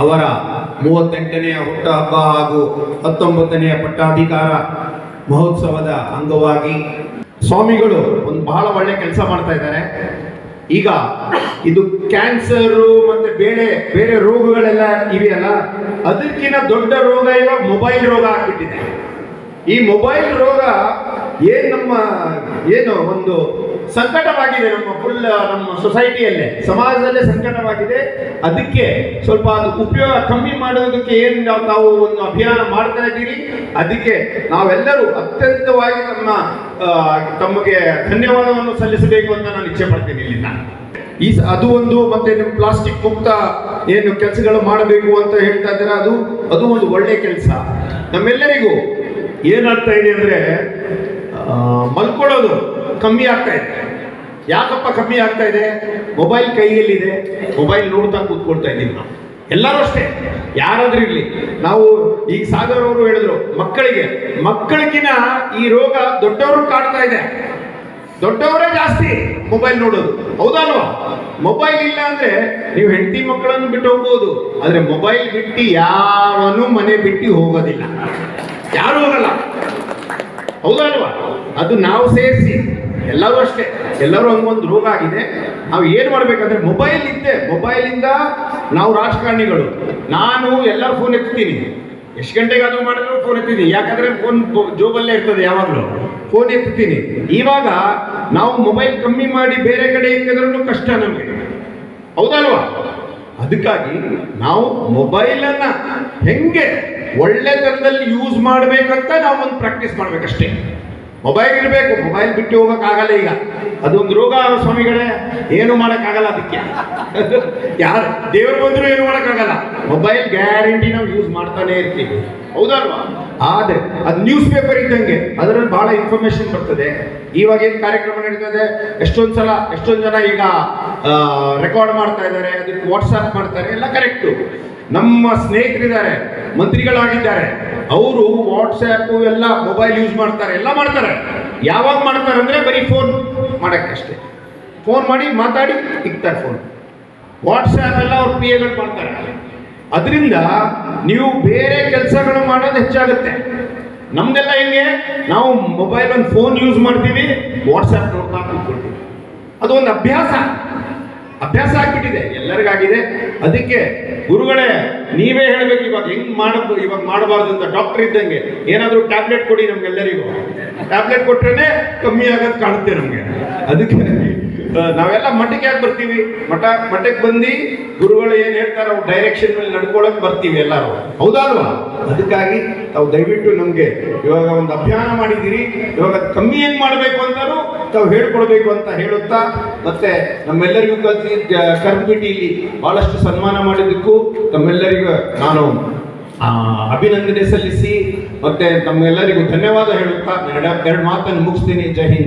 ಅವರ ಮೂವತ್ತೆಂಟನೆಯ ಹುಟ್ಟಹಬ್ಬ ಹಾಗೂ ಹತ್ತೊಂಬತ್ತನೆಯ ಪಟ್ಟಾಧಿಕಾರ ಮಹೋತ್ಸವದ ಅಂಗವಾಗಿ ಸ್ವಾಮಿಗಳು ಒಂದು ಬಹಳ ಒಳ್ಳೆ ಕೆಲಸ ಮಾಡ್ತಾ ಇದ್ದಾರೆ. ಈಗ ಇದು ಕ್ಯಾನ್ಸರು ಮತ್ತೆ ಬೇರೆ ಬೇರೆ ರೋಗಗಳೆಲ್ಲ ಇವೆಯಲ್ಲ, ಅದಕ್ಕಿಂತ ದೊಡ್ಡ ರೋಗ ಇವಾಗ ಮೊಬೈಲ್ ರೋಗ ಆಗ್ಬಿಟ್ಟಿದೆ. ಈ ಮೊಬೈಲ್ ರೋಗ ಏನು ನಮ್ಮ, ಏನು ಒಂದು ಸಂಕಟವಾಗಿದೆ ನಮ್ಮ ಫುಲ್ ನಮ್ಮ ಸೊಸೈಟಿಯಲ್ಲೇ ಸಮಾಜದಲ್ಲೇ ಸಂಕಟವಾಗಿದೆ. ಅದಕ್ಕೆ ಸ್ವಲ್ಪ ಅದು ಉಪಯೋಗ ಕಮ್ಮಿ ಮಾಡೋದಕ್ಕೆ ಏನು ನಾವು ತಾವು ಒಂದು ಅಭಿಯಾನ ಮಾಡ್ತಾ ಇದ್ದೀರಿ. ಅದಕ್ಕೆ ನಾವೆಲ್ಲರೂ ಅತ್ಯಂತವಾಗಿ ನಮ್ಮ ತಮಗೆ ಧನ್ಯವಾದವನ್ನು ಸಲ್ಲಿಸಬೇಕು ಅಂತ ನಾನು ಇಚ್ಛೆ ಪಡ್ತೀನಿ ಇಲ್ಲಿಂದ. ಈ ಅದು ಒಂದು ಮತ್ತೆ ನಿಮ್ಮ ಪ್ಲಾಸ್ಟಿಕ್ ಮುಕ್ತ ಏನು ಕೆಲಸಗಳು ಮಾಡಬೇಕು ಅಂತ ಹೇಳ್ತಾ ಇದ್ದಾರೆ? ಅದು ಅದು ಒಂದು ಒಳ್ಳೆ ಕೆಲಸ. ನಮ್ಮೆಲ್ಲರಿಗೂ ಏನಾಗ್ತಾ ಇದೆ ಅಂದ್ರೆ ಮಲ್ಕೊಳ್ಳೋದು. ಕಮ್ಮಿ ಆಗ್ತಾ ಇದೆ. ಯಾಕಪ್ಪ ಕಮ್ಮಿ ಆಗ್ತಾ ಇದೆ? ಮೊಬೈಲ್ ಕೈಯಲ್ಲಿದೆ. ಮೊಬೈಲ್ ನೋಡ್ತಾ ಕೂತ್ಕೊಳ್ತಾ ಇದ್ದೀವಿ ನಾವು. ಎಲ್ಲರೂ ಅಷ್ಟೇ. ಯಾರಾದ್ರೂ ಇರಲಿ. ನಾವು ಈಗ ಸಾಗರ್ ಅವರು ಹೇಳಿದ್ರು, ಮಕ್ಕಳಿಗೆ, ಮಕ್ಕಳಿಗಿನ ಈ ರೋಗ ದೊಡ್ಡವರು ಕಾಡ್ತಾ ಇದೆ. ದೊಡ್ಡವರೇ ಜಾಸ್ತಿ ಮೊಬೈಲ್ ನೋಡೋದು. ಹೌದಲ್ವಾ? ಮೊಬೈಲ್ ಇಲ್ಲ ಅಂದ್ರೆ ನೀವು ಹೆಂಡತಿ ಮಕ್ಕಳನ್ನು ಬಿಟ್ಟು ಹೋಗ್ಬೋದು. ಆದ್ರೆ ಮೊಬೈಲ್ ಬಿಟ್ಟು ಯಾವನು ಮನೆ ಬಿಟ್ಟು ಹೋಗೋದಿಲ್ಲ. ಯಾರು ಹೋಗಲ್ಲ. ಹೌದಲ್ವಾ? ಅದು ನಾವು ಸೇರಿಸಿ ಎಲ್ಲರೂ ಅಷ್ಟೇ. ಎಲ್ಲರೂ ಹಂಗೊಂದು ರೋಗ ಆಗಿದೆ. ನಾವು ಏನು ಮಾಡಬೇಕಂದ್ರೆ ಮೊಬೈಲ್ ಇದ್ದೆ ಮೊಬೈಲಿಂದ ನಾವು ರಾಜಕಾರಣಿಗಳು, ನಾನು ಎಲ್ಲರೂ ಫೋನ್ ಎತ್ತೀನಿ ಎಷ್ಟು ಗಂಟೆಗಾದರೂ ಮಾಡಿದ್ರು ಫೋನ್ ಎತ್ತೀನಿ ಯಾಕಂದ್ರೆ ಫೋನ್ ಜೋಬಲ್ಲೇ ಇರ್ತದೆ ಯಾವಾಗಲೂ. ಫೋನ್ ಎತ್ತೀನಿ ಇವಾಗ ನಾವು ಮೊಬೈಲ್ ಕಮ್ಮಿ ಮಾಡಿ ಬೇರೆ ಕಡೆ ಇಕ್ಕಿದ್ರೂ ಕಷ್ಟ ನಮಗೆ. ಹೌದಲ್ವಾ? ಅದಕ್ಕಾಗಿ ನಾವು ಮೊಬೈಲನ್ನು ಹೆಂಗೆ ಒಳ್ಳೆ ತರದಲ್ಲಿ ಯೂಸ್ ಮಾಡಬೇಕಂತ ನಾವು ಒಂದು ಪ್ರಾಕ್ಟೀಸ್ ಮಾಡ್ಬೇಕಷ್ಟೇ. ಮೊಬೈಲ್ ಇರಬೇಕು ಮೊಬೈಲ್ ಬಿಟ್ಟು ಹೋಗೋಕ್ಕಾಗಲ್ಲ ಈಗ. ಅದೊಂದು ರೋಗ ಸ್ವಾಮಿಗಳೇ, ಏನು ಮಾಡೋಕ್ಕಾಗಲ್ಲ ಅದಕ್ಕೆ. ಯಾರು, ದೇವರು ಬಂದರೂ ಏನು ಮಾಡೋಕ್ಕಾಗಲ್ಲ. ಮೊಬೈಲ್ ಗ್ಯಾರಂಟಿ ನಾವು ಯೂಸ್ ಮಾಡ್ತಾನೆ ಇರ್ತೀವಿ. ಹೌದಲ್ವಾ? ಆದ್ರೆ ಅದು ನ್ಯೂಸ್ ಪೇಪರ್ ಇದ್ದಂಗೆ, ಅದರಲ್ಲಿ ಬಹಳ ಇನ್ಫಾರ್ಮೇಶನ್ ಬರ್ತದೆ. ಇವಾಗ ಏನು ಕಾರ್ಯಕ್ರಮ ನಡೀತದೆ ಎಷ್ಟೊಂದು ಸಲ, ಎಷ್ಟೊಂದು ಜನ ಈಗ ರೆಕಾರ್ಡ್ ಮಾಡ್ತಾ ಇದ್ದಾರೆ, ಅದಕ್ಕೆ ವಾಟ್ಸಪ್ ಮಾಡ್ತಾರೆ, ಎಲ್ಲ ಕರೆಕ್ಟು ನಮ್ಮ ಸ್ನೇಹಿತರಿದ್ದಾರೆ, ಮಂತ್ರಿಗಳಾಗಿದ್ದಾರೆ. ಅವರು ವಾಟ್ಸ್ಆ್ಯಪ್ ಎಲ್ಲ ಮೊಬೈಲ್ ಯೂಸ್ ಮಾಡ್ತಾರೆ, ಎಲ್ಲ ಮಾಡ್ತಾರೆ. ಯಾವಾಗ ಮಾಡ್ತಾರೆ ಅಂದರೆ ಬರೀ ಫೋನ್ ಮಾಡೋಕ್ಕಷ್ಟೇ. ಫೋನ್ ಮಾಡಿ ಮಾತಾಡಿ, ಇಕ್ತಾರೆ ಫೋನ್ ವಾಟ್ಸ್ಆ್ಯಪ್ ಎಲ್ಲ ಅವ್ರು ಪಿ ಎಗಳು ಮಾಡ್ತಾರೆ. ಅದರಿಂದ ನೀವು ಬೇರೆ ಕೆಲಸಗಳು ಮಾಡೋದು ಹೆಚ್ಚಾಗುತ್ತೆ. ನಮ್ದೆಲ್ಲ ಹೆಂಗೆ? ನಾವು ಮೊಬೈಲ್ ಒಂದು ಫೋನ್ ಯೂಸ್ ಮಾಡ್ತೀವಿ ವಾಟ್ಸಪ್ ನೋಡ್ತಾ ಕೂತ್ಕೊಳ್ತೀವಿ. ಒಂದು ಅಭ್ಯಾಸ. ಅಭ್ಯಾಸ ಆಗ್ಬಿಟ್ಟಿದೆ. ಎಲ್ಲರಿಗಾಗಿದೆ. ಅದಕ್ಕೆ ಗುರುಗಳೇ, ನೀವೇ ಹೇಳಬೇಕು ಇವಾಗ ಹೆಂಗ್ ಮಾಡಬೇಕು ಇವಾಗ ಮಾಡಬಾರ್ದು ಅಂತ ಡಾಕ್ಟರ್ ಇದ್ದಂಗೆ, ಏನಾದರೂ ಟ್ಯಾಬ್ಲೆಟ್ ಕೊಡಿ ನಮ್ಗೆಲ್ಲರಿಗೂ. ಟ್ಯಾಬ್ಲೆಟ್ ಕೊಟ್ರೇನೆ ಕಮ್ಮಿ ಆಗೋದು ಕಾಣುತ್ತೆ ನಮಗೆ. ಅದಕ್ಕೆ ನಾವೆಲ್ಲ ಮಠಕ್ಕೆ ಯಾಕೆ ಬರ್ತೀವಿ? ಮಠ, ಮಠಕ್ಕೆ ಬಂದು ಗುರುಗಳು ಏನು ಹೇಳ್ತಾರೆ ಡೈರೆಕ್ಷನ್ ಮೇಲೆ ನಡ್ಕೊಳಕ್ ಬರ್ತೀವಿ ಎಲ್ಲರೂ. ಹೌದಲ್ವಾ? ಅದಕ್ಕಾಗಿ ತಾವು ದಯವಿಟ್ಟು ನಮಗೆ ಇವಾಗ ಒಂದು ಅಭಿಯಾನ ಮಾಡಿದ್ದೀರಿ. ಇವಾಗ ಕಮ್ಮಿ ಏನು ಮಾಡಬೇಕು ಅಂತಾರು ತಾವು ಹೇಳ್ಕೊಡ್ಬೇಕು ಅಂತ ಹೇಳುತ್ತಾ, ಮತ್ತೆ ನಮ್ಮೆಲ್ಲರಿಗೂ ಕಲ್ಸಿ ಕರ್ಬಿಟಿಲಿ ಬಹಳಷ್ಟು ಸನ್ಮಾನ ಮಾಡಿದ್ದಕ್ಕೂ ತಮ್ಮೆಲ್ಲರಿಗೂ ನಾನು ಅಭಿನಂದನೆ ಸಲ್ಲಿಸಿ, ಮತ್ತೆ ತಮ್ಮೆಲ್ಲರಿಗೂ ಧನ್ಯವಾದ ಹೇಳುತ್ತಾ ಎರಡು ಎರಡು ಮಾತನ್ನು ಮುಗಿಸ್ತೀನಿ. ಜೈ